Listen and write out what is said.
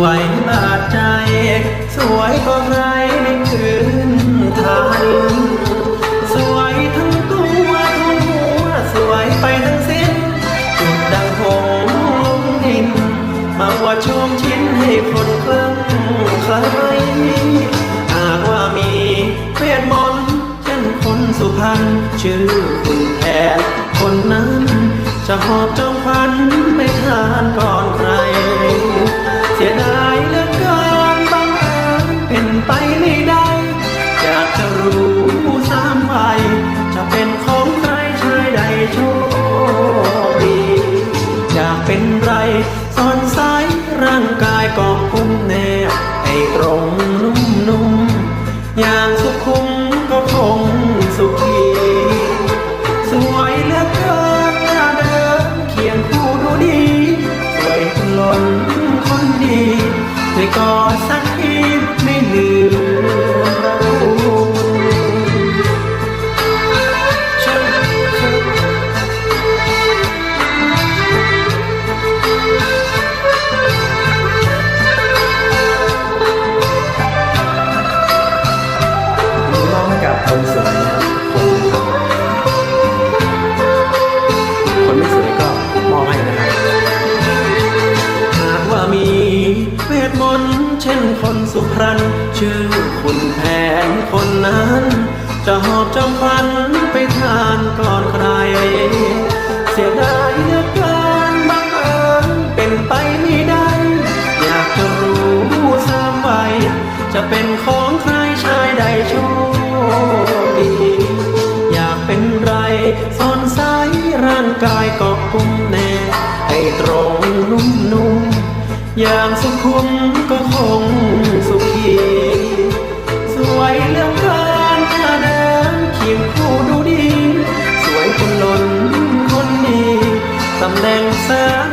วยบาดใจ สวยก็ใครในคืนไทยสวยทั้งตัวทั้งหัวสวยไปทั้งสิ้น จุดดังหงลงดิน มาว่าชมชิ้นให้คนคลั่งใครหากว่ามีเวทมนต์เช่นคนสุพรรณชื่อคุณแทนคนนั้น จะหอบจอมขวัญไปทาน มนเช่นคนสุพรรณชื่อคุณแผนคนนั้น จะหอบจอมพันไปทานก่อนใคร เสียดายเหลือเกินบังเอิญเป็นไปไม่ได้ อยากจะรู้สามวัยจะเป็นของใครชายใดโชคดีอยากเป็นไรซ่อนสายร่างกายก็กุมแน่ให้ตรงนุ่มนุ่ม อย่างสุขุมก็คงสุขี สวยเหลือเกินหน้าเดินเคียงคู่ดูดี สวยคนล้นคนดีตำแหน่งแสน